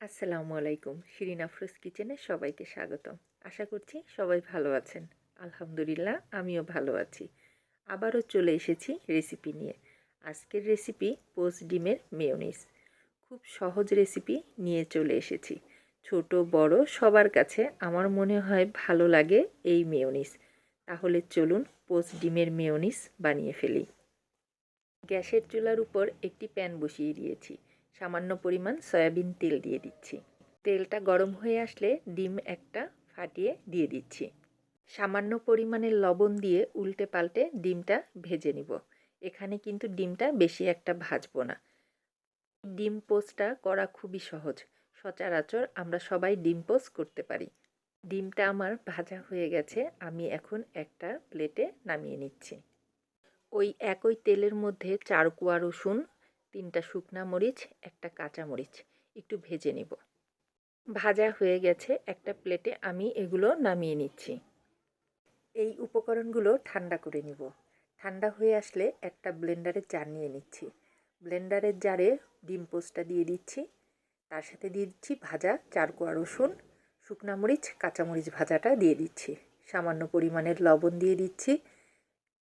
আসসালামু আলাইকুম। শিরিন আফরোজ কিচেনে সবাইকে স্বাগতম। আশা করছি সবাই ভালো আছেন। আলহামদুলিল্লাহ, আমিও ভালো আছি। আবারও চলে এসেছি রেসিপি নিয়ে। আজকের রেসিপি পোস্ট ডিমের মেয়োনিজ। খুব সহজ রেসিপি নিয়ে চলে এসেছি। ছোট, বড়, সবার কাছে আমার মনে হয় ভালো লাগে এই মেয়োনিজ। তাহলে চলুন পোস্ট ডিমের মেয়োনিজ বানিয়ে ফেলি। গ্যাসের চুলার উপর একটি প্যান বসিয়ে দিয়েছি। সামান্য পরিমাণ সয়াবিন তেল দিয়ে দিচ্ছি। তেলটা গরম হয়ে আসলে ডিম একটা ফাটিয়ে দিয়ে দিচ্ছি। সামান্য পরিমাণে লবণ দিয়ে উল্টে পাল্টে ডিমটা ভেজে নিব। এখানে কিন্তু ডিমটা বেশি একটা ভাজবো না। ডিম পোস্টটা করা খুবই সহজ। সচরাচর আমরা সবাই ডিম পোস্ট করতে পারি। ডিমটা আমার ভাজা হয়ে গেছে, আমি এখন একটা প্লেটে নামিয়ে নিচ্ছি। ওই একই তেলের মধ্যে চার কুয়া রসুন তিনটা শুকনা মরিচ, একটা কাঁচা মরিচ। একটু ভেজে নিব। ভাজা হয়ে গেছে, একটা প্লেটে আমি এগুলো নামিয়ে নিচ্ছি। এই উপকরণগুলো ঠান্ডা করে নিব। ঠান্ডা হয়ে আসলে একটা ব্লেন্ডারের জার নিয়ে নিচ্ছি। ব্লেন্ডারের জারে ডিম পোস্টটা দিয়ে দিচ্ছি। তার সাথে দিয়ে দিচ্ছি ভাজা চার কোয়া রসুন, শুকনা মরিচ কাঁচামরিচ ভাজাটা দিয়ে দিচ্ছি। সামান্য পরিমাণের লবণ দিয়ে দিচ্ছি।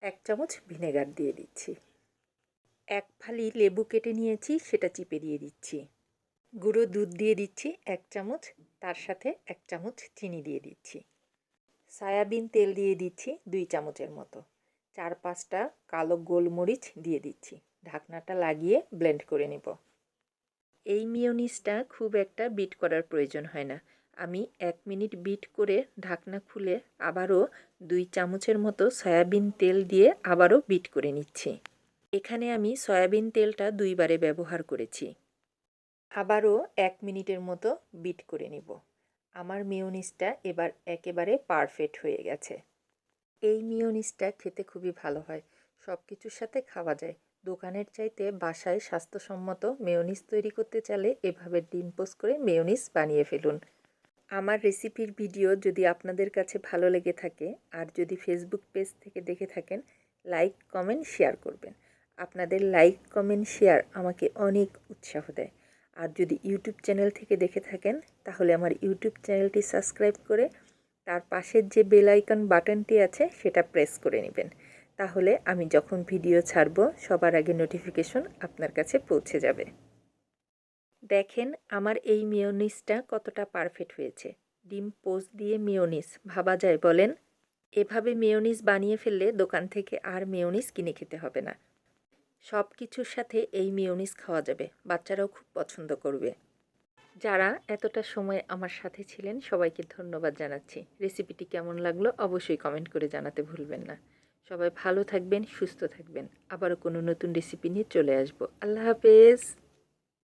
এক চামচ ভিনেগার দিয়ে দিচ্ছি। এক ফালি লেবু কেটে নিয়েছি, সেটা চিপে দিয়ে দিচ্ছি। গুঁড়ো দুধ দিয়ে দিচ্ছি, এক চামচ। তার সাথে এক চামচ চিনি দিয়ে দিচ্ছি। সয়াবিন তেল দিয়ে দিচ্ছি দুই চামচের মতো। চার পাঁচটা কালো গোলমরিচ দিয়ে দিচ্ছি। ঢাকনাটা লাগিয়ে ব্লেন্ড করে নেব। এই মিওনিসটা খুব একটা বিট করার প্রয়োজন হয় না। আমি এক মিনিট বিট করে ঢাকনা খুলে আবারও দুই চামচের মতো সয়াবিন তেল দিয়ে আবারও বিট করে নিচ্ছি। এখানে আমি সয়াবিন তেলটা দুইবারে ব্যবহার করেছি। আবারও এক মিনিটের মতো বিট করে নিব। আমার মিওনিসটা এবার একেবারে পারফেক্ট হয়ে গেছে। এই মিওনিসটা খেতে খুবই ভালো হয়। সব কিছুর সাথে খাওয়া যায়। দোকানের চাইতে বাসায় স্বাস্থ্যসম্মত মেয়োনিস তৈরি করতে চাইলে এভাবে ডিম পোস্ট করে মেয়োনিস বানিয়ে ফেলুন। আমার রেসিপির ভিডিও যদি আপনাদের কাছে ভালো লেগে থাকে আর যদি ফেসবুক পেজ থেকে দেখে থাকেন, লাইক, কমেন্ট, শেয়ার করবেন। আপনাদের লাইক, কমেন্ট, শেয়ার আমাকে অনেক উৎসাহ দেয়। আর যদি ইউটিউব চ্যানেল থেকে দেখে থাকেন, তাহলে আমার ইউটিউব চ্যানেলটি সাবস্ক্রাইব করে তার পাশের যে বেল আইকন বাটনটি আছে, সেটা প্রেস করে নেবেন। তাহলে আমি যখন ভিডিও ছাড়ব, সবার আগে নোটিফিকেশন আপনার কাছে পৌঁছে যাবে। দেখেন, আমার এই মিওনিসটা কতটা পারফেক্ট হয়েছে। ডিম পোস্ট দিয়ে মিওনিস ভাবা যায় বলেন? এভাবে মেয়োনিস বানিয়ে ফেললে দোকান থেকে আর মেয়োনিস কিনে খেতে হবে না। সব কিছুর সাথে এই মিওনিস খাওয়া যাবে। বাচ্চারাও খুব পছন্দ করবে। যারা এতটা সময় আমার সাথে ছিলেন, সবাইকে ধন্যবাদ জানাচ্ছি। রেসিপিটি কেমন লাগল অবশ্যই কমেন্ট করে জানাতে ভুলবেন না। সবাই ভালো থাকবেন, সুস্থ থাকবেন। আবারও কোনো নতুন রেসিপি নিয়ে চলে আসব। আল্লাহ হাফেজ!